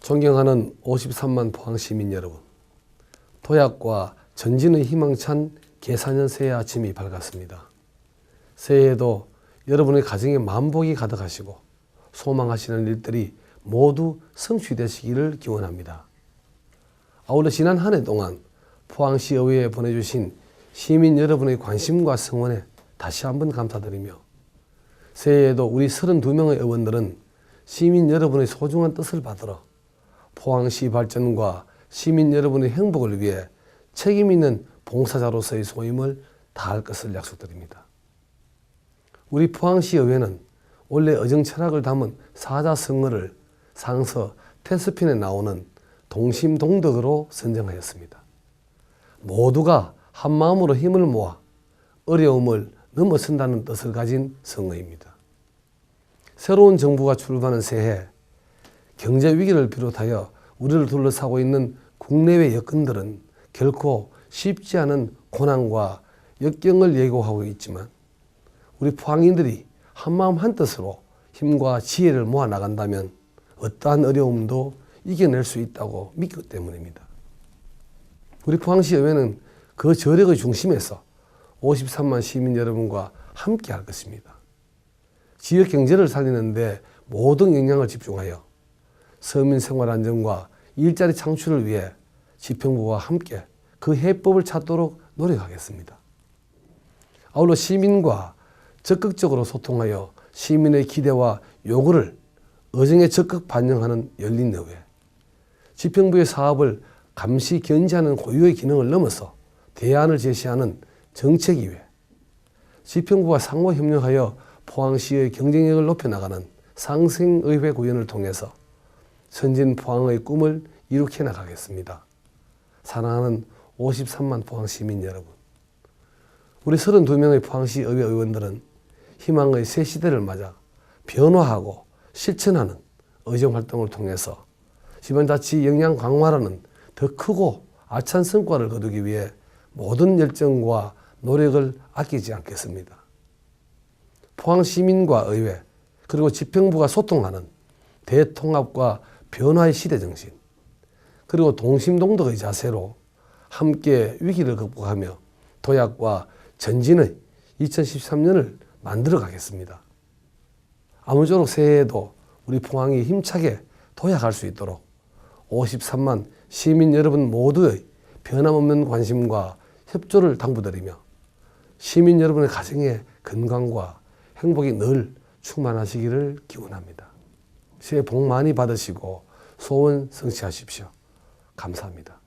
존경하는 53만 포항 시민 여러분, 도약과 전진의 희망찬 개사년 새해 아침이 밝았습니다. 새해에도 여러분의 가정에 만복이 가득하시고 소망하시는 일들이 모두 성취되시기를 기원합니다. 아울러 지난 한 해 동안 포항시 의회에 보내주신 시민 여러분의 관심과 성원에 다시 한번 감사드리며 새해에도 우리 32명의 의원들은 시민 여러분의 소중한 뜻을 받들어 포항시 발전과 시민 여러분의 행복을 위해 책임 있는 봉사자로서의 소임을 다할 것을 약속드립니다. 우리 포항시 의회는 원래 의정 철학을 담은 사자성어를 상서 테스핀에 나오는 동심동덕으로 선정하였습니다. 모두가 한 마음으로 힘을 모아 어려움을 넘어선다는 뜻을 가진 성어입니다. 새로운 정부가 출발하는 새해 경제 위기를 비롯하여 우리를 둘러싸고 있는 국내외 여건들은 결코 쉽지 않은 고난과 역경을 예고하고 있지만 우리 포항인들이 한마음 한뜻으로 힘과 지혜를 모아 나간다면 어떠한 어려움도 이겨낼 수 있다고 믿기 때문입니다. 우리 포항시 의회는 그 저력의 중심에서 53만 시민 여러분과 함께 할 것입니다. 지역 경제를 살리는데 모든 역량을 집중하여 서민 생활 안정과 일자리 창출을 위해 지평부와 함께 그 해법을 찾도록 노력하겠습니다. 아울러 시민과 적극적으로 소통하여 시민의 기대와 요구를 의정에 적극 반영하는 열린 의회, 지평부의 사업을 감시 견제하는 고유의 기능을 넘어서 대안을 제시하는 정책위회, 지평부와 상호 협력하여 포항시의 경쟁력을 높여나가는 상생의회 구현을 통해서 선진 포항의 꿈을 이룩해 나가겠습니다. 사랑하는 53만 포항 시민 여러분, 우리 32명의 포항시 의회 의원들은 희망의 새 시대를 맞아 변화하고 실천하는 의정 활동을 통해서 지방자치 역량 강화라는 더 크고 알찬 성과를 거두기 위해 모든 열정과 노력을 아끼지 않겠습니다. 포항 시민과 의회 그리고 지평부가 소통하는 대통합과 변화의 시대 정신 그리고 동심동덕의 자세로 함께 위기를 극복하며 도약과 전진의 2013년을 만들어 가겠습니다. 아무쪼록 새해에도 우리 포항이 힘차게 도약할 수 있도록 53만 시민 여러분 모두의 변함없는 관심과 협조를 당부드리며 시민 여러분의 가정에 건강과 행복이 늘 충만하시기를 기원합니다. 새해 복 많이 받으시고 소원 성취하십시오. 감사합니다.